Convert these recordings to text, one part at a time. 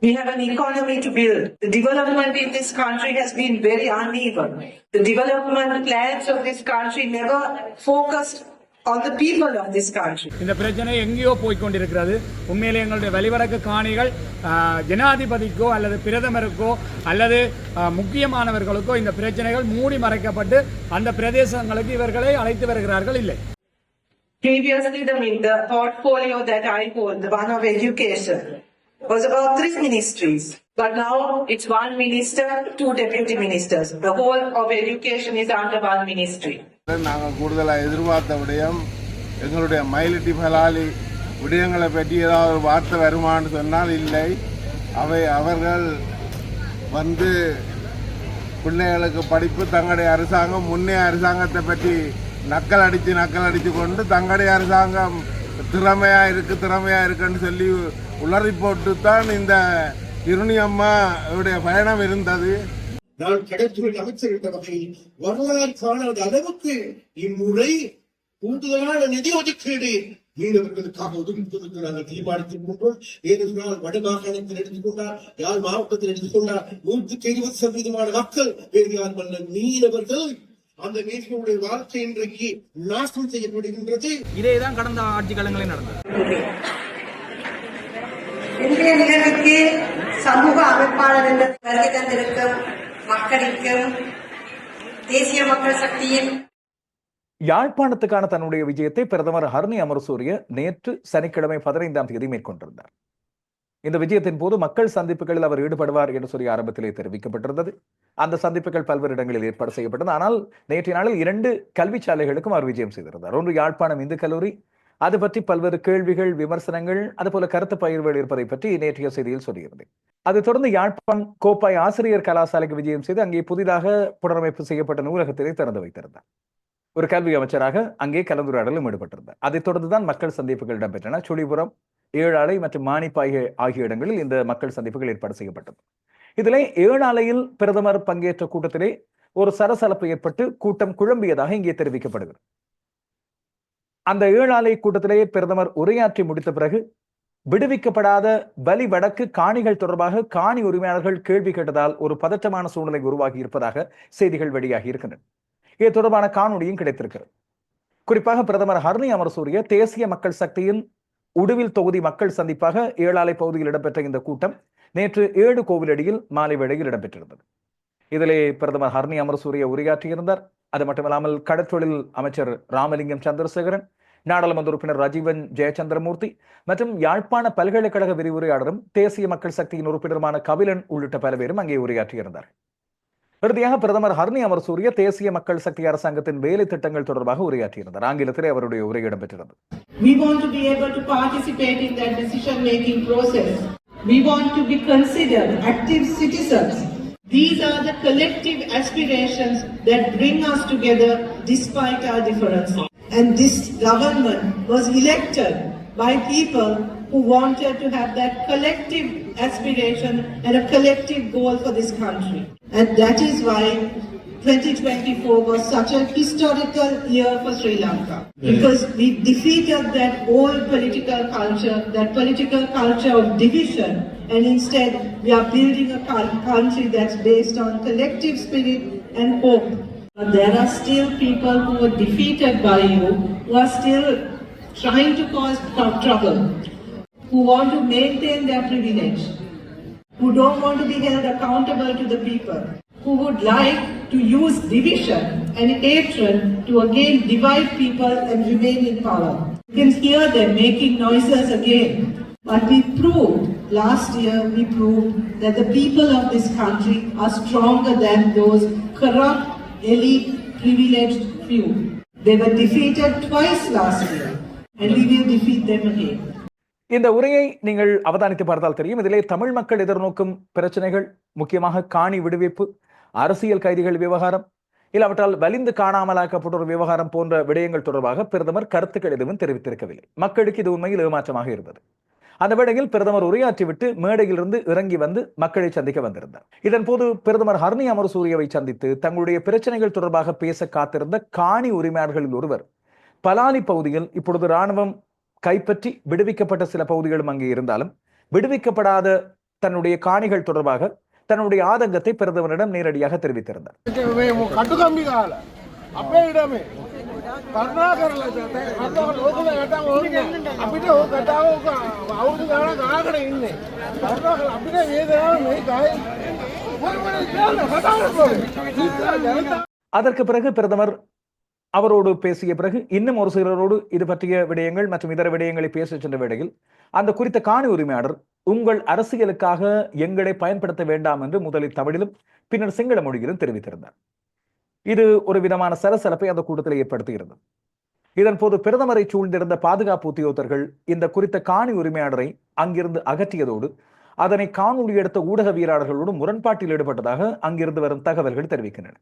We have an economy to build. The development in this country has been very uneven. The development plans of this country never focused on the people of this country. இந்த பிரச்சனை எங்கேயோ போய் கொண்டிருக்கிறது உண்மையிலே எங்களுடைய வழிவடக்கு காணிகள் ஜனாதிபதிக்கோ அல்லது பிரதமருக்கோ அல்லது முக்கியமானவர்களுக்கோ இந்த பிரச்சனைகள் மூடி மறைக்கப்பட்டு அந்த பிரதேசங்களுக்கு இவர்களை அழைத்து வருகிறார்கள் இல்லை Previously, the, the portfolio that I hold, the one of education, was about three ministries. But now it's one minister, two deputy ministers. The whole of education is under one ministry. நாங்கள் கூடுதலாக எதிர்பார்த்த விடயம் எங்களுடைய மயிலிட்டி பலாலி விடயங்களை பற்றி ஏதாவது ஒரு வார்த்தை வருமான்னு சொன்னால் இல்லை. அவை அவர்கள் வந்து பிள்ளைகளுக்கு படிப்பு தங்களுடைய அரசாங்கம் முன்னே அரசாங்கத்தை பற்றி நக்கல் அடித்து நக்கல் அடித்து கொண்டு தங்களுடைய அரசாங்கம் திறமையாக இருக்குது திறமையாக இருக்குன்னு சொல்லி உளறி போட்டு தான் இந்த இருணி பயணம் இருந்தது. நான் கடற்துறை அமைச்சர் என்ற வகையில் வரலாறு காணாத அளவுக்கு இம்முறை கூடுதலான நிதி ஒதுக்கீடு மீனவர்களுக்காக ஒதுக்குவதற்கு நாங்கள் தீர்மானித்திருக்கின்றோம் ஏனென்றால் வடமாகாணத்தில் எடுத்துக்கொண்டால் யாழ் மாவட்டத்தில் எடுத்துக்கொண்டால் நூற்றுக்கு இருபது சதவீதமான மக்கள் வேறு யாரும் அல்ல மீனவர்கள். அந்த மீனவர்களுடைய வாழ்க்கை இன்றைக்கு நாசம் செய்யப்படுகின்றது. இதே தான் கடந்த ஆட்சி காலங்களில் நடந்தது. இன்றைய நிகழ்வுக்கு சமூக அமைப்பாளர் என்ற வருகை தந்திருக்கும் மக்களுக்கும் தேசிய மக்கள் சக்தியின் யாழ்ப்பாணத்துக்கான தன்னுடைய விஜயத்தை பிரதமர் ஹர்னி அமரசூரிய நேற்று சனிக்கிழமை பதினைந்தாம் தேதி மேற்கொண்டிருந்தார். இந்த விஜயத்தின் போது மக்கள் சந்திப்புகளில் அவர் ஈடுபடுவார் என்று சொல்லி ஆரம்பத்திலே தெரிவிக்கப்பட்டிருந்தது. அந்த சந்திப்புகள் பல்வேறு இடங்களில் ஏற்பாடு செய்யப்பட்டது ஆனால் நேற்றைய நாளில் இரண்டு கல்வி சாலைகளுக்கும் அவர் விஜயம் செய்திருந்தார். ஒன்று யாழ்ப்பாணம் இந்து கல்லூரி அது பற்றி பல்வேறு கேள்விகள் விமர்சனங்கள் அதுபோல கருத்து பகிர்வுகள் இருப்பதை பற்றி நேற்றைய செய்தியில் சொல்லியிருந்தேன். அதைத் தொடர்ந்து யாழ்ப்பாணம் கோப்பாய் ஆசிரியர் கலாசாலைக்கு விஜயம் செய்து அங்கே புதிதாக புனரமைப்பு செய்யப்பட்ட நூலகத்தினை திறந்து வைத்திருந்தார். ஒரு கல்வி அமைச்சராக அங்கே கலந்துரையாடலும் ஈடுபட்டிருந்தார். அதைத் தொடர்ந்துதான் மக்கள் சந்திப்புகள் இடம்பெற்றன. சுழிபுரம் ஏழாலை மற்றும் மானிப்பாய் ஆகிய இடங்களில் இந்த மக்கள் சந்திப்புகள் ஏற்பாடு செய்யப்பட்டது. இதில் ஏழாலையில் பிரதமர் பங்கேற்ற கூட்டத்திலே ஒரு சரசலப்பு ஏற்பட்டு கூட்டம் குழம்பியதாக இங்கே தெரிவிக்கப்படுகிறது. அந்த ஏழாலை கூட்டத்திலேயே பிரதமர் உரையாற்றி முடித்த பிறகு விடுவிக்கப்படாத பலி வடக்கு காணிகள் தொடர்பாக காணி உரிமையாளர்கள் கேள்வி கேட்டதால் ஒரு பதற்றமான சூழ்நிலை உருவாகி இருப்பதாக செய்திகள் வெளியாகி இருக்கின்றன. இது தொடர்பான காணொலியும் கிடைத்திருக்கிறது. குறிப்பாக பிரதமர் ஹர்னி அமரசூரிய தேசிய மக்கள் சக்தியின் உடுவில் தொகுதி மக்கள் சந்திப்பாக ஏழாலை பகுதியில் இடம்பெற்ற இந்த கூட்டம் நேற்று ஏழு கோவிலடியில் மாலை வேளையில் இடம்பெற்றிருந்தது. இதிலே பிரதமர் ஹர்னி அமரசூரிய உரையாற்றியிருந்தார். அது மட்டுமில்லாமல் கடற்றொழில் அமைச்சர் ராமலிங்கம் சந்திரசேகரன் நாடாளுமன்ற உறுப்பினர் ரஜீவன் ஜெயச்சந்திரமூர்த்தி மற்றும் யாழ்ப்பாண பல்கலைக்கழக விரிவுரையாளரும் தேசிய மக்கள் சக்தியின் உறுப்பினருமான கபிலன் உள்ளிட்ட பல பேரும் அங்கே உரையாற்றியிருந்தார் இறுதியாக பிரதமர் ஹர்னி அமர்சூரிய தேசிய மக்கள் சக்தி அரசாங்கத்தின் வேலை திட்டங்கள் தொடர்பாக உரையாற்றியிருந்தார் ஆங்கிலத்திலே அவருடைய உரை இடம்பெற்றிருந்தது We want to be able to participate in that decision making process. We want to be considered active citizens. These are the collective aspirations that bring us together despite our differences. And this government was elected by people who wanted to have that collective aspiration and a collective goal for this country. And that is why 2024 was such a historical year for Sri Lanka. Because we defeated that old political culture, that political culture of division, and instead we are building a country that's based on collective spirit and hope. But there are still people who were defeated by you, who are still trying to cause trouble, who want to maintain their privilege, who don't want to be held accountable to the people, who would like to use division and hatred to again divide people and remain in power. You can hear them making noises again. But we proved, last year we proved that the people of this country are stronger than those corrupt, elite, privileged few. They were defeated twice last year and we will defeat them again. இந்த உரையை நீங்கள் அவதானித்து பார்த்தால் தெரியும் இதிலே தமிழ் மக்கள் எதிர்நோக்கும் பிரச்சனைகள் முக்கியமாக காணி விடுவிப்பு அரசியல் கைதிகள் விவகாரம் இல்லாவிட்டால் வலிந்து காணாமலாக்கப்பட்டோர் விவகாரம் போன்ற விடயங்கள் தொடர்பாக பிரதமர் கருத்துக்கள் எதுவும் தெரிவித்திருக்கவில்லை மக்களுக்கு இது உண்மையில் ஏமாற்றமாக இருந்தது அந்த வேளையில் பிரதமர் உரையாற்றிவிட்டு மேடையிலிருந்து இறங்கி வந்து மக்களை சந்திக்க வந்திருந்தார். இதன் போது பிரதமர் ஹர்னி அமரசூரியவை சந்தித்து தங்களுடைய பிரச்சனைகள் தொடர்பாக பேச காத்திருந்த காணி உரிமையாளர்களில் ஒருவர் பலாலி பகுதியில் இப்பொழுது ராணுவம் கைப்பற்றி விடுவிக்கப்பட்ட சில பகுதிகளும் அங்கே இருந்தாலும் விடுவிக்கப்படாத தன்னுடைய காணிகள் தொடர்பாக தன்னுடைய ஆதங்கத்தை பிரதமரிடம் நேரடியாக தெரிவித்திருந்தார். அதற்கு பிறகு பிரதமர் அவரோடு பேசிய பிறகு இன்னும் ஒரு சிலரோடு இது பற்றிய விடயங்கள் மற்றும் இதர விடயங்களை பேச சென்ற வேளையில் அந்த குறித்த காணி உரிமையாளர் உங்கள் அரசியலுக்காக எங்களை பயன்படுத்த வேண்டாம் என்று முதலில் தமிழிலும் பின்னர் சிங்கள மொழியிலும் தெரிவித்திருந்தார். இது ஒரு விதமான சலசலப்பை அந்த கூட்டத்தில் ஏற்படுத்தியிருந்தது இதன் போது பிரதமரை சூழ்ந்திருந்த பாதுகாப்பு உத்தியோகத்தர்கள் இந்த குறித்த காணி உரிமையாளரை அங்கிருந்து அகற்றியதோடு அதனை காணொலி எடுத்த ஊடகவியலாளர்களோடு முரண்பாட்டில் ஈடுபட்டதாக அங்கிருந்து வரும் தகவல்கள் தெரிவிக்கின்றன.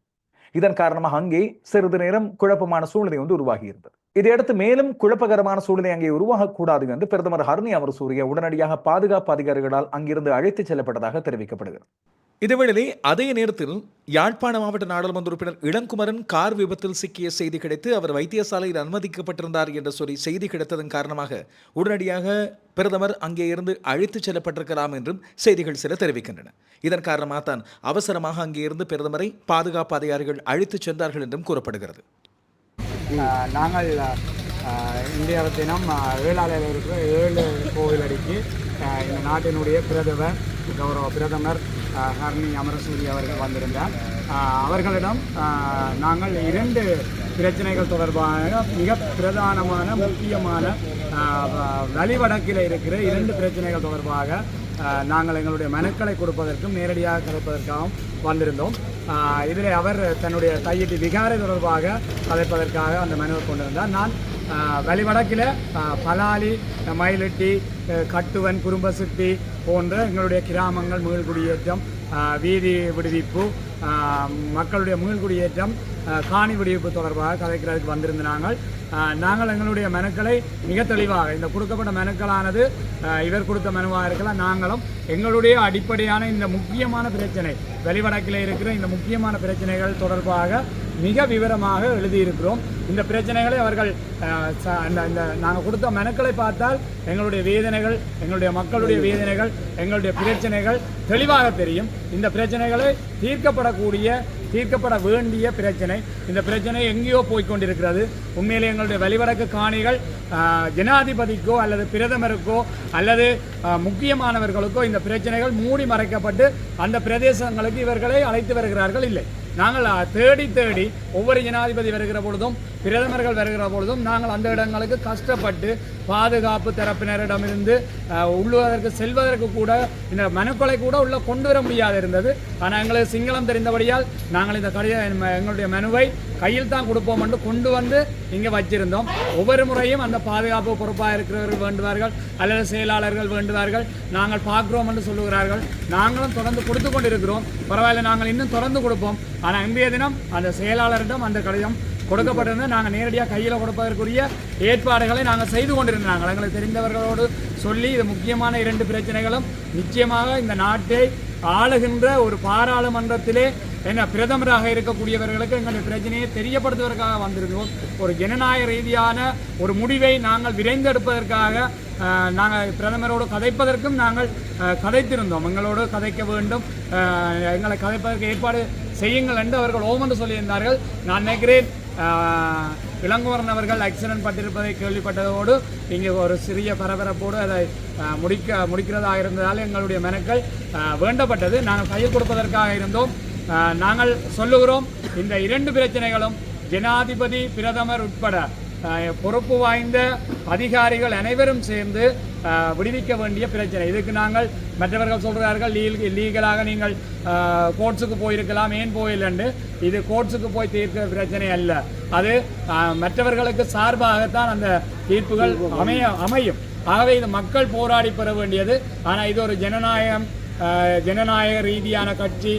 இதன் காரணமாக அங்கே சிறிது நேரம் குழப்பமான சூழ்நிலை வந்து உருவாகியிருந்தது. இதையடுத்து மேலும் குழப்பகரமான சூழ்நிலை அங்கே உருவாகக்கூடாது என்று பிரதமர் ஹர்னி அமரசூரிய உடனடியாக பாதுகாப்பு அதிகாரிகளால் அங்கிருந்து அழைத்துச் செல்லப்பட்டதாக தெரிவிக்கப்படுகிறது. இதேவேளை அதே நேரத்தில் யாழ்ப்பாண மாவட்ட நாடாளுமன்ற உறுப்பினர் இளங்குமரன் கார் விபத்தில் சிக்கிய செய்தி கிடைத்து அவர் வைத்தியசாலையில் அனுமதிக்கப்பட்டிருந்தார் என்று சொல்லி செய்தி கிடைத்ததன் காரணமாக உடனடியாக பிரதமர் அங்கே இருந்து அழைத்துச் செல்லப்பட்டிருக்கலாம் என்றும் செய்திகள் சில தெரிவிக்கின்றன. இதன் காரணமாக தான் அவசரமாக அங்கே இருந்து பிரதமரை பாதுகாப்பு அதிகாரிகள் அழைத்துச் சென்றார்கள் என்றும் கூறப்படுகிறது. நாங்கள் இந்தியாவில் தினம் ஏழாலையில் இருக்கிற ஏழு கோவில் அடிக்கு இந்த நாட்டினுடைய பிரதமர் கௌரவ பிரதமர் ஹர்னி அமரசூரி அவர்கள் வந்திருந்தார். அவர்களிடம் நாங்கள் இரண்டு பிரச்சனைகள் தொடர்பாக மிக பிரதானமான முக்கியமான வ- வழிவடக்கில் இருக்கிற இரண்டு பிரச்சனைகள் தொடர்பாக நாங்கள் எங்களுடைய மனுக்களை கொடுப்பதற்கும் நேரடியாக கலைப்பதற்காகவும் வந்திருந்தோம். இதில் அவர் தன்னுடைய கையீட்டு விகாரை தொடர்பாக கலைப்பதற்காக அந்த மனுவை கொண்டிருந்தார். நான் வழிவடக்கில் பலாலி மயிலட்டி கட்டுவன் குறும்பசிட்டி போன்ற எங்களுடைய கிராமங்கள் மீள்குடியேற்றம் வீதி விடுவிப்பு மக்களுடைய மீள்குடியேற்றம் காணி விடுவிப்பு தொடர்பாக கதைக்கிறதுக்கு வந்திருந்த நாங்கள் நாங்கள் எங்களுடைய மனுக்களை மிக தெளிவாக இந்த கொடுக்கப்பட்ட மனுக்களானது ஆஹ் இவர் கொடுத்த மனுவாக இருக்கலாம் நாங்களும் எங்களுடைய அடிப்படையான இந்த முக்கியமான பிரச்சனை வெளிவடக்கில் இருக்கிற இந்த முக்கியமான பிரச்சனைகள் தொடர்பாக மிக விவரமாக எழுதியிருக்கிறோம். இந்த பிரச்சனைகளை அவர்கள் அந்த ச- இந்த இந்த நாங்கள் கொடுத்த மனுக்களை பார்த்தால் எங்களுடைய வேதனைகள் எங்களுடைய மக்களுடைய வேதனைகள் எங்களுடைய பிரச்சனைகள் தெளிவாக தெரியும். இந்த பிரச்சனைகளை தீர்க்கப்படக்கூடிய தீர்க்கப்பட வேண்டிய பிரச்சனை. இந்த பிரச்சனை எங்கேயோ போய்கொண்டிருக்கிறது உண்மையிலே எங்களுடைய வழிவடக்கு காணிகள் ஜனாதிபதிக்கோ அல்லது பிரதமருக்கோ அல்லது முக்கியமானவர்களுக்கோ இந்த பிரச்சனைகள் மூடி மறைக்கப்பட்டு அந்த பிரதேசங்களுக்கு இவர்களை அழைத்து வருகிறார்கள் இல்லை. நாங்கள் தேடி தேடி ஒவ்வொரு ஜனாதிபதி வருகிற பொழுதும் பிரதமர்கள் வருகிற பொழுதும் நாங்கள் அந்த இடங்களுக்கு கஷ்டப்பட்டு பாதுகாப்பு தரப்பினரிடமிருந்து உள்ளுவதற்கு செல்வதற்கு கூட இந்த மனுக்களை கூட உள்ள கொண்டு வர முடியாது இருந்தது ஆனால் எங்களுக்கு சிங்களம் தெரிந்தபடியால் நாங்கள் இந்த கடித எங்களுடைய மனுவை கையில் தான் கொடுப்போம் என்று கொண்டு வந்து இங்கே வச்சிருந்தோம். ஒவ்வொரு முறையும் அந்த பாதுகாப்பு பொறுப்பாக இருக்கிறவர்கள் வேண்டுவார்கள் அல்லது செயலாளர்கள் வேண்டுவார்கள். நாங்கள் பார்க்குறோம் என்று சொல்லுகிறார்கள். நாங்களும் தொடர்ந்து கொடுத்து கொண்டிருக்கிறோம். பரவாயில்ல நாங்கள் இன்னும் தொடர்ந்து கொடுப்போம். ஆனால் இன்றைய தினம் அந்த செயலாளரிடம் அந்த கடிதம் கொடுக்கப்பட்டிருந்தது. நாங்கள் நேரடியாக கையில் கொடுப்பதற்குரிய ஏற்பாடுகளை நாங்கள் செய்து கொண்டிருந்தாங்க. எங்களுக்கு தெரிந்தவர்களோடு சொல்லி இது முக்கியமான இரண்டு பிரச்சனைகளும் நிச்சயமாக இந்த நாட்டை ஆளுகின்ற ஒரு பாராளுமன்றத்திலே என்ன பிரதமராக இருக்கக்கூடியவர்களுக்கு எங்களுடைய பிரச்சனையை தெரியப்படுத்துவதற்காக வந்திருக்கிறோம் ஒரு ஜனநாயக ரீதியான ஒரு முடிவை நாங்கள் விரைந்தெடுப்பதற்காக நாங்கள் பிரதமரோடு கதைப்பதற்கும் நாங்கள் கதைத்திருந்தோம். எங்களோடு கதைக்க வேண்டும். எங்களை கதைப்பதற்கு ஏற்பாடு செய்யுங்கள் என்று அவர்கள் ஓமென்று சொல்லியிருந்தார்கள். நான் நினைக்கிறேன் ஆஹ், இளங்குமரன் அவர்கள் ஆக்சிடென்ட் பட்டிருப்பதை கேள்விப்பட்டதோடு இங்கே ஒரு சிறிய பரபரப்போடு அதை முடிக்க முடிக்கிறதாக இருந்ததால் எங்களுடைய மெனக்கள் வேண்டப்பட்டது. நாங்கள் கையில் கொடுப்பதற்காக இருந்தோம். நாங்கள் சொல்லுகிறோம் இந்த இரண்டு பிரச்சனைகளும் ஜனாதிபதி பிரதமர் உட்பட பொறுப்பு வாய்ந்த அதிகாரிகள் அனைவரும் சேர்ந்து விடுவிக்க வேண்டிய பிரச்சனை. இதுக்கு நாங்கள் மற்றவர்கள் சொல்கிறார்கள் லீல் லீகலாக நீங்கள் கோர்ட்ஸுக்கு போயிருக்கலாம் ஏன் போயில்லைன்னு இது கோர்ட்ஸுக்கு போய் தீர்க்க பிரச்சனை அல்ல. அது மற்றவர்களுக்கு சார்பாகத்தான் அந்த தீர்ப்புகள் அமைய அமையும். ஆகவே இது மக்கள் போராடி பெற வேண்டியது. ஆனால் இது ஒரு ஜனநாயகம் ஜனநாயக ரீதியான கட்சி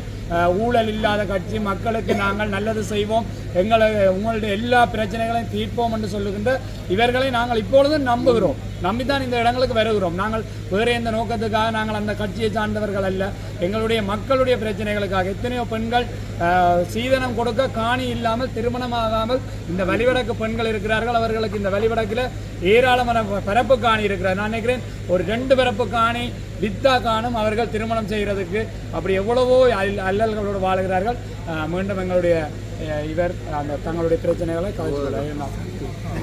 ஊழல் இல்லாத கட்சி மக்களுக்கு நாங்கள் நல்லது செய்வோம். எங்களை உங்களுடைய எல்லா பிரச்சனைகளையும் தீர்ப்போம் என்று சொல்லுகின்ற இவர்களை நாங்கள் இப்பொழுதும் நம்புகிறோம். நம்பித்தான் இந்த இடங்களுக்கு வருகிறோம். நாங்கள் வேறு எந்த நோக்கத்துக்காக நாங்கள் அந்த கட்சியை சார்ந்தவர்கள் அல்ல. எங்களுடைய மக்களுடைய பிரச்சனைகளுக்காக எத்தனையோ பெண்கள் சீதனம் கொடுக்க காணி இல்லாமல் திருமணமாகாமல் இந்த வழிவடக்கு பெண்கள் இருக்கிறார்கள். அவர்களுக்கு இந்த வழிவடக்கில் ஏராளமான பிறப்பு காணி இருக்கிறார் நான் நினைக்கிறேன் ஒரு ரெண்டு பிறப்பு காணி வித்தா காணும் அவர்கள் திருமணம் செய்கிறதுக்கு அப்படி எவ்வளவோ அல் அல்லல்களோடு வாழுகிறார்கள். மீண்டும் எங்களுடைய இவர் அந்த தங்களுடைய பிரச்சனைகளை கவனித்து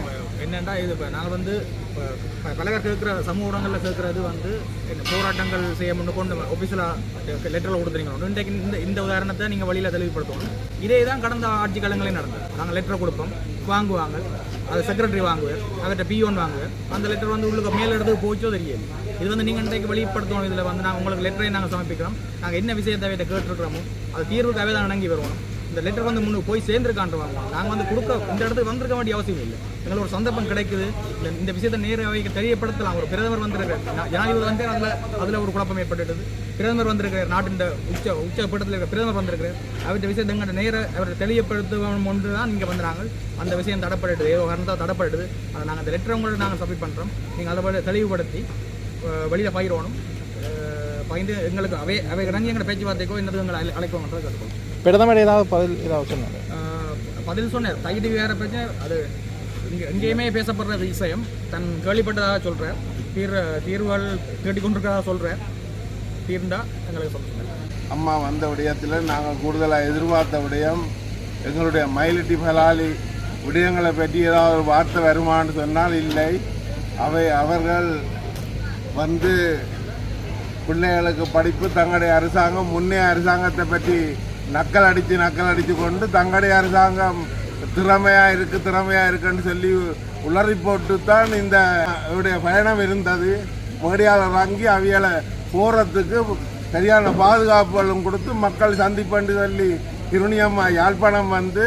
என்னென்னா இது? இப்போ நாங்கள் வந்து இப்போ ப- பலகர் கேட்குற சமூக ஊடகங்களில் கேட்குறது வந்து என்ன போராட்டங்கள் செய்ய முன்னு கொண்டு ஒஃபிஷியலாக லெட்டரில் கொடுத்துறீங்க இன்றைக்கு இந்த இந்த உதாரணத்தை நீங்கள் வழியில் தெளிவுபடுத்தணும். இதே தான் கடந்த ஆட்சி காலங்களே நடந்தது. நாங்கள் லெட்டர் கொடுப்போம். வாங்குவாங்க. அதை செக்ரட்டரி வாங்குவார். அவர்கிட்ட பிஓன் வாங்குவார். அந்த லெட்டர் வந்து உள்ளுக்கு மேல் இடத்துக்கு போச்சோ தெரியாது இது வந்து நீங்கள் இன்றைக்கு வெளிப்படுத்தணும். இதில் வந்து நாங்கள் உங்களுக்கு லெட்டரை நாங்கள் சமர்ப்பிக்கிறோம். நாங்கள் என்ன விஷயத்தை அவர்கிட்ட கேட்டுருக்கிறோமோ அது தீர்வுக்காகவே தான் இணங்கி வருவோம். இந்த லெட்டர் வந்து முன்னு போய் சேர்ந்துருக்கான்றவாங்க நாங்கள் வந்து கொடுக்க இந்த இடத்துக்கு வந்திருக்க வேண்டிய அவசியம் இல்லை. எங்களுக்கு ஒரு சந்தர்ப்பம் கிடைக்குது. இந்த இந்த விஷயத்தை நேரவை தெரியப்படுத்தலாம். ஒரு பிரதமர் வந்திருக்கார். ஜனாதிபதி வந்து அதில் அதில் ஒரு குழப்பம் ஏற்பட்டுட்டது. பிரதமர் வந்திருக்கார். நாட்டின் உச்ச உச்ச பட்டத்தில் இருக்கிற பிரதமர் வந்திருக்கிறார் அவற்றை விஷயத்தை எங்கிட்ட நேர அவரை தெளியப்படுத்தணும் ஒன்று தான் இங்கே வந்தாங்க அந்த விஷயம் தடப்பட்டுது. ஏதோ காரணத்தால் தடப்பட்டுது. அதை நாங்கள் அந்த லெட்டர் உங்களோட நாங்கள் சப்மிட் பண்ணுறோம் நீங்கள் அதை தெளிவுபடுத்தி வெளியில் பயிரோணும். பகிர்ந்து எங்களுக்கு அவை அவை இறங்கி எங்களை பேச்சுவார்த்தைக்கோ என்னது எங்களை அழை- அழைக்கோங்கன்றதை கற்றுக்கணும் பிரதமர் ஏதாவது பதில் ஏதாவது ஆஹ் பதில் சொன்னார். தகுதி வேற பிரச்சனை அது இங்கே எங்கேயுமே பேசப்படுற விஷயம். தன் கேள்விப்பட்டதாக சொல்கிறார் தீர் தீர்வுகள் தேடிக்கொண்டிருக்கிறதா சொல்கிறார் தீர்ந்தா எங்களுக்கு சொல்லுங்கள் அம்மா வந்த விடயத்தில் நாங்கள் கூடுதலாக எதிர்பார்த்த விடயம் எங்களுடைய மயிலிட்டி பலாலி விடயங்களை பற்றி ஏதாவது ஒரு வார்த்தை வருமான்னு சொன்னால் இல்லை. அவை அவர்கள் வந்து பிள்ளைகளுக்கு படிப்பு தங்களுடைய அரசாங்கம் முன்னைய அரசாங்கத்தை பற்றி நக்கல் அடித்து நக்கல் அடித்து கொண்டு தங்களுடைய அரசாங்கம் திறமையாக இருக்குது திறமையாக இருக்குன்னு சொல்லி உளறி போட்டு தான் இந்த இவருடைய பயணம் இருந்தது. மேடியாளர் வாங்கி அவியலை போகிறதுக்கு சரியான பாதுகாப்புகளும் கொடுத்து மக்கள் சந்திப்பண்டு சொல்லி திருணியம்மா யாழ்ப்பாணம் வந்து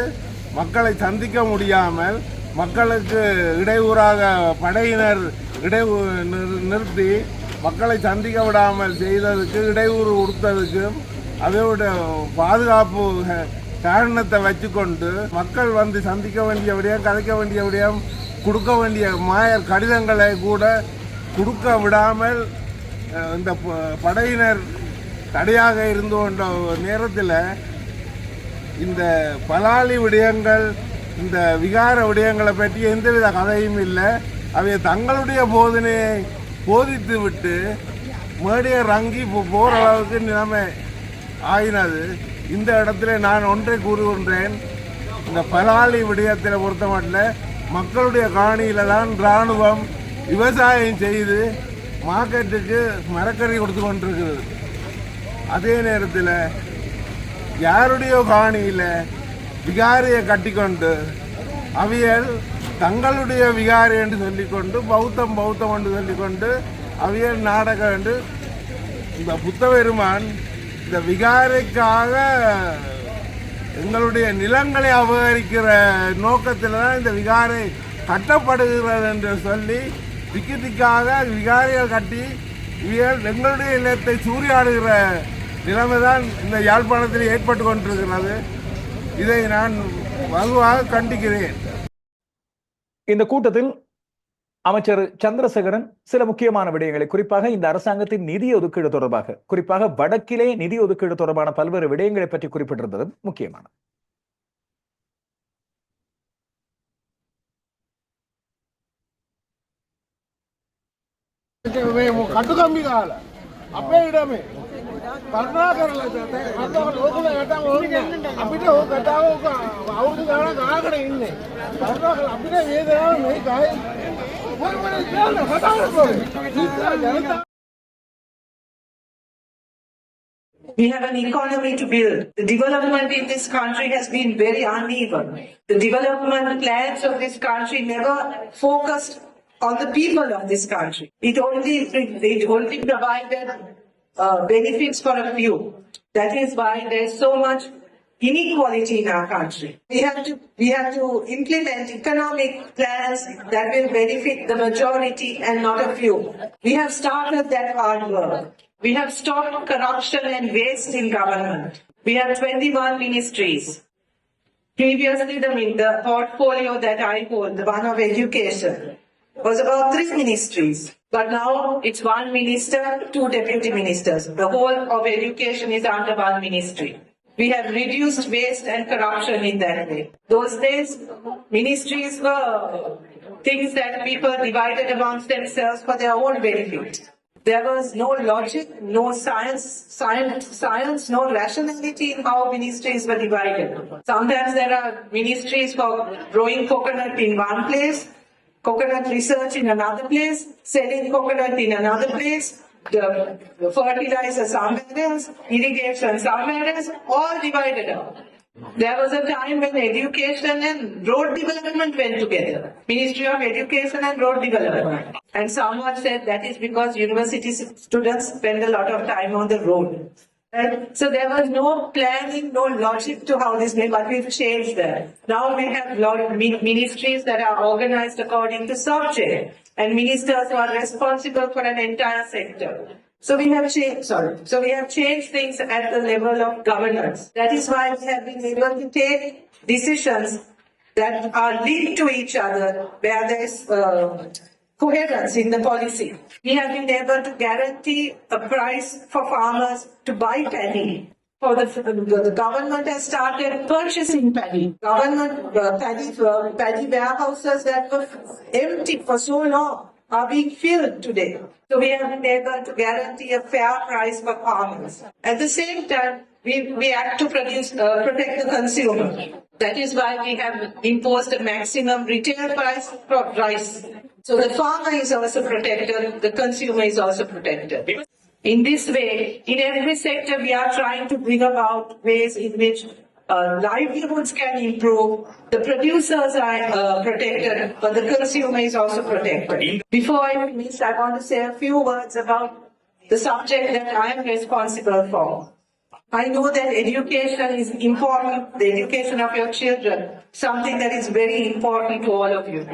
மக்களை சந்திக்க முடியாமல் மக்களுக்கு இடையூறாக படையினர் இடையூ நிறு- நிறுத்தி மக்களை சந்திக்க விடாமல் செய்ததுக்கு இடையூறு கொடுத்ததுக்கும் அதோட பாதுகாப்பு காரணத்தை வச்சுக்கொண்டு மக்கள் வந்து சந்திக்க வேண்டிய விடயம் கதைக்க வேண்டிய விடயம் கொடுக்க வேண்டிய மாயர் கடிதங்களை கூட கொடுக்க விடாமல் இந்த படையினர் தடையாக இருந்து கொண்ட நேரத்தில் இந்த பலாலி விடயங்கள் இந்த விகார விடயங்களை பற்றி எந்தவித கதையும் இல்லை. அவை தங்களுடைய போதனையை போதித்து விட்டு மேடையை ரங்கி போ- அளவுக்கு நிலைமை ஆயினது. இந்த இடத்துல நான் ஒன்றை கூறுகின்றேன். இந்த பலாலி விடயத்தில் பொறுத்த மட்டும் மக்களுடைய காணியில தான் இராணுவம் விவசாயம் செய்து மார்க்கெட்டுக்கு மரக்கறி கொடுத்து கொண்டிருக்கிறது. அதே நேரத்தில் யாருடைய காணியில் விகாரியை கட்டிக்கொண்டு அவியல் தங்களுடைய விகாரி என்று சொல்லிக்கொண்டு பௌத்தம் பௌத்தம் என்று சொல்லிக்கொண்டு அவியல் நாடகம் என்று இந்த புத்த பெருமான் இந்த விகாரைக்காக எங்களுடைய நிலங்களை அபகரிக்கிற நோக்கத்தில் தான் இந்த விகாரை கட்டப்படுகிறது என்று சொல்லி திக்கு திக்காக விகாரிகள் கட்டி எங்களுடைய இல்லத்தை சூறையாடுகிற நிலைமை தான் இந்த யாழ்ப்பாணத்தில் ஏற்பட்டு கொண்டிருக்கிறது. இதை நான் வலுவாக கண்டிக்கிறேன். இந்த கூட்டத்தில் அமைச்சர் சந்திரசேகரன் சில முக்கியமான விடயங்களை குறிப்பாக இந்த அரசாங்கத்தின் நிதி ஒதுக்கீடு தொடர்பாக குறிப்பாக வடக்கிலே நிதி ஒதுக்கீடு தொடர்பான பல்வேறு விடயங்களை பற்றி குறிப்பிட்டிருந்தது முக்கியமானது. கட்டுக்கம்பி கால அப்பே இடமே. We have an economy to build. The development in this country has been very uneven. The development plans of this country never focused on the people of this country. It only, it only provided uh, benefits for a few. That is why there's so much inequality in our country. We have to, we have to implement economic plans that will benefit the majority and not a few. We have started that hard work. We have stopped corruption and waste in government. We have 21 ministries. Previously, the, the portfolio that I hold, the one of education, was about three ministries. But now it's one minister, two deputy ministers. The whole of education is under one ministry. We have reduced waste and corruption in that way. Those days, ministries were things that people divided amongst themselves for their own benefit. There was no logic, no science, science, science, no rationality in how ministries were divided. Sometimes there are ministries for growing coconut in one place, coconut research in another place, selling coconut in another place, the fertilizer somewhere else, irrigation somewhere else, all divided up. There was a time when education and road development went together. Ministry of Education and Road Development. And someone said that is because university students spend a lot of time on the road. And so there was no planning, no logic to how this may, but we've changed that. Now we have lot of ministries that are organized according to subject and ministers who are responsible for an entire sector. So we have changed, sorry, so we have changed things at the level of governance. That is why we have been able to take decisions that are linked to each other where there is uh, coherence in the policy. We have been able to guarantee a price for farmers to buy paddy. For the, the government has started purchasing paddy. Government uh, paddy, uh, warehouses that were empty for so long are being filled today. So we have been able to guarantee a fair price for farmers. At the same time, we, we act to produce, uh, protect the consumer. That is why we have imposed a maximum retail price for rice. So the farmer is also protected, the consumer is also protected. In this way, in every sector, we are trying to bring about ways in which uh, livelihoods can improve, the producers are uh, protected, but the consumer is also protected. Before I finish, I want to say a few words about the subject that I am responsible for. I know that education is important, the education of your children, something that is very important to all of you.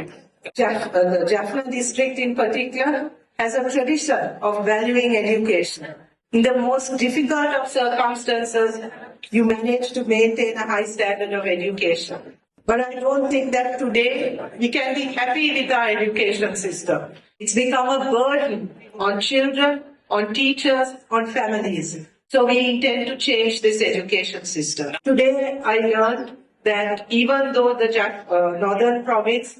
Jaff- uh, the Jaffna district in particular has a tradition of valuing education. In the most difficult of circumstances, you manage to maintain a high standard of education. But I don't think that today we can be happy with our education system. It's become a burden on children, on teachers, on families. So we intend to change this education system. Today I learned that even though the uh, northern province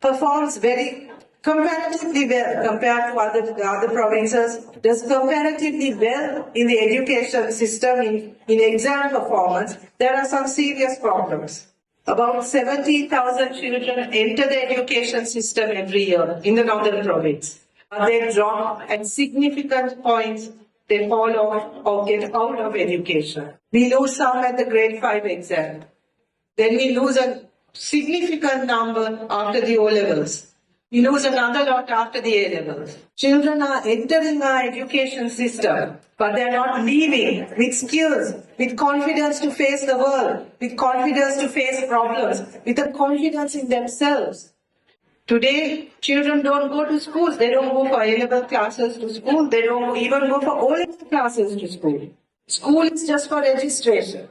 performs very comparatively well compared to other, other provinces, does comparatively well in the education system in, in exam performance, there are some serious problems. About 70,000 children enter the education system every year in the northern province. They drop at significant points, they fall off or get out of education. We lose some at the grade 5 exam. Then we lose a significant number after the O levels. We lose another lot after the A levels. Children are entering our education system, but they are not leaving with skills, with confidence to face the world, with confidence to face problems, with a confidence in themselves. Today, children don't go to schools. They don't go for A-level classes to school. They don't even go for O-level classes to school. School is just for registration.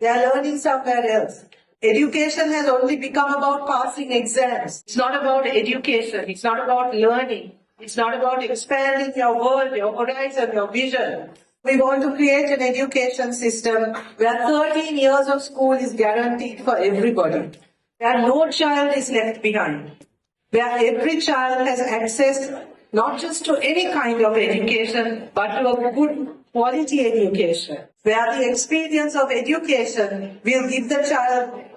They are learning somewhere else. Education has only become about passing exams. It's not about education. It's not about learning. It's not about expanding your world, your horizon, your vision. We want to create an education system where 13 years of school is guaranteed for everybody. Where no child is left behind. Where every child has access not just to any kind of education, but to a good quality education. Where the experience of education will give the child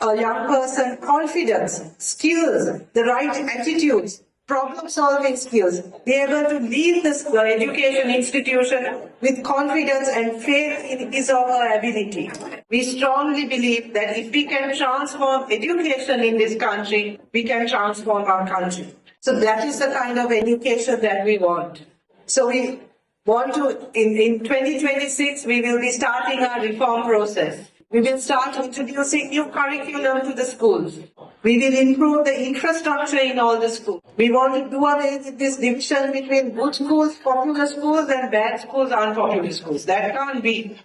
a young person confidence, skills, the right attitudes, problem solving skills, be able to leave this education institution with confidence and faith in his or her ability. We strongly believe that if we can transform education in this country, we can transform our country. So that is the kind of education that we want. So we want to, in, in 2026, we will be starting our reform process. We will start introducing new curriculum to the schools. We will improve the infrastructure in all the schools. We want to do away with this division between good schools, popular schools, and bad schools, unpopular schools. That can't be.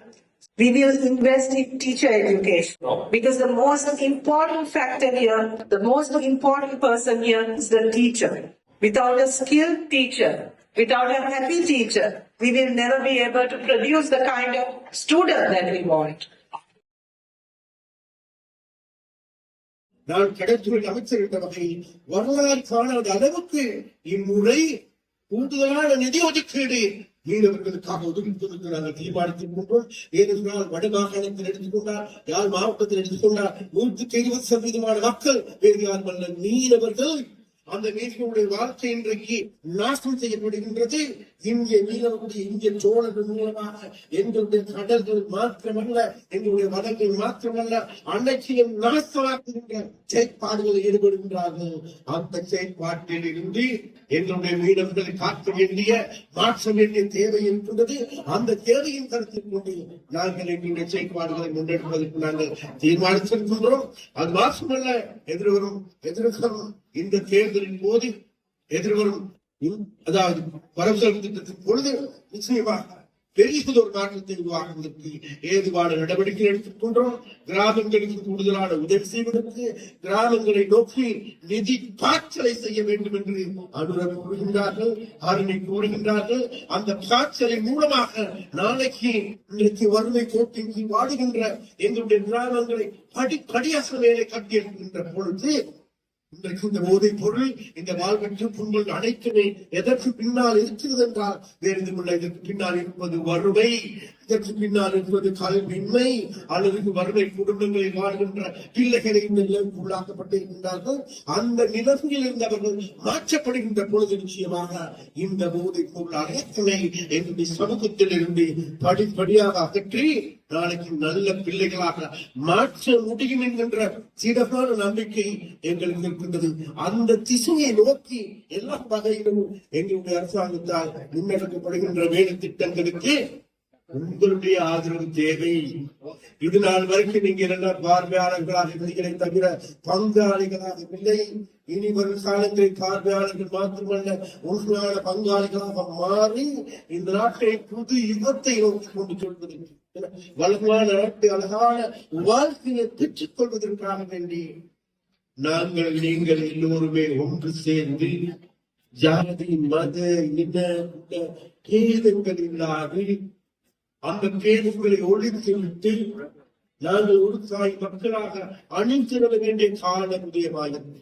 We will invest in teacher education because the most important factor here, the most important person here is the teacher. Without a skilled teacher, without a happy teacher, we will never be able to produce the kind of student that we want. நான் கடற்துறை அமைச்சர் என்ற வகையில் வரலாறு காணாத அளவுக்கு இம்முறை கூடுதலான நிதி ஒதுக்கீடு மீனவர்களுக்காக ஒதுக்கிட்டு நாங்கள் தீர்மானித்திருக்கின்றோம் ஏனென்றால் வடமாகாணத்தில் எடுத்துக்கொண்டால் யாழ் மாவட்டத்தில் எடுத்துக்கொண்டால் நூற்றுக்கு இருபது சதவீதமான மக்கள் வேறு யாரும் அல்ல. மீனவர்கள் அந்த மீனவர்களுடைய வாழ்க்கை இன்றைக்கு நாசம் செய்யப்படுகின்றது. இந்திய மீனவர்களுடைய இந்திய சோழர்கள் மூலமாக எங்களுடைய கடல்கள் மாத்திரமல்ல எங்களுடைய வளங்கள் மாத்திரமல்ல அனைத்தையும் நாசமாக்குகின்ற செயற்பாடுகளில் ஈடுபடுகின்றார்கள். அந்த செயற்பாட்டில் இருந்து எங்களுடைய மீனவர்களை காக்க வேண்டிய மாற்ற வேண்டிய தேவை இருக்கின்றது. அந்த தேவையின் கருத்தில் கொண்டு நாங்கள் எங்களுடைய செயற்பாடுகளை முன்னெடுப்பதற்கு நாங்கள் தீர்மானித்திருக்கின்றோம். அது மாற்றமல்ல எதிர்வரும் எதிர்காலம் இந்த தேர்தலின் போது எதிர்வரும் அதாவது வரவு செலவு திட்டத்தின் பொழுது நிச்சயமாக பெரியதொரு மாற்றத்தை உருவாக்குவதற்கு ஏதுவான நடவடிக்கை எடுத்துக்கொண்டோம் கிராமங்களுக்கு கூடுதலான உதவி செய்வதற்கு கிராமங்களை நோக்கி நிதி பாய்ச்சலை செய்ய வேண்டும் என்று அனுரவி கூறுகின்றார்கள் அருணை கூறுகின்றார்கள். அந்த பாய்ச்சலை மூலமாக நாளைக்கு இன்றைக்கு வறுமை கோட்டின் வாடுகின்ற எங்களுடைய கிராமங்களை படிப்படியாக மேலே கட்டியிருக்கின்ற பொழுது இந்த போதைப் பொருள் இந்த வாழ்வற்று புண்கள் அனைத்துமே எதற்கு பின்னால் இருக்கிறது என்றால் வேறு எதுவுமில்லை இதற்கு பின்னால் இருப்பது வறுமை. இதற்கு பின்னால் இருப்பது கல்வின்மை அல்லது வறுமை குடும்பங்களில் வாழ்கின்ற பிள்ளைகளை இந்த நிலைக்கு உள்ளாக்கப்பட்டிருக்கின்றார்கள் அந்த நிலைமையில் இருந்தவர்கள் மாற்றப்படுகின்ற பொழுது நிச்சயமாக இந்த போதைப் பொருள் அனைத்துமே என்னுடைய சமூகத்தில் இருந்து படிப்படியாக அகற்றி நாளைக்கு நல்ல பிள்ளைகளாக மாற்ற முடியும் என்கின்ற திடமான நம்பிக்கை எங்களுக்கு இருக்கின்றது. அந்த திசையை நோக்கி எல்லா வகையிலும் எங்களுடைய அரசாங்கத்தால் முன்னெடுக்கப்படுகின்ற வேலை திட்டங்களுக்கு உங்களுடைய ஆதரவு தேவை. இது நாள் வரைக்கும் நீங்க இரண்டா பார்வையாளர்களாக இருந்தீங்களே தவிர பங்காளிகளாக இல்லை. இனி வரும் காலங்களில் பார்வையாளர்கள் மாத்திரமல்ல உண்மையான பங்காளிகளாக மாறி இந்த நாட்டை புது யுகத்தை நோக்கி கொண்டு செல்வது வளமான நாட்டு அழகான வாழ்க்கையை பெற்றுக் கொள்வதற்காக வேண்டி நாங்கள் நீங்கள் எல்லோருமே ஒன்று சேர்ந்து ஜாதி மத இன குல பேதங்கள் இல்லாது அந்த பேதங்களை ஒழித்து விட்டு நாங்கள் ஒரு தாய் மக்களாக அணிந்திட வேண்டிய காலம் உதயமாகிறது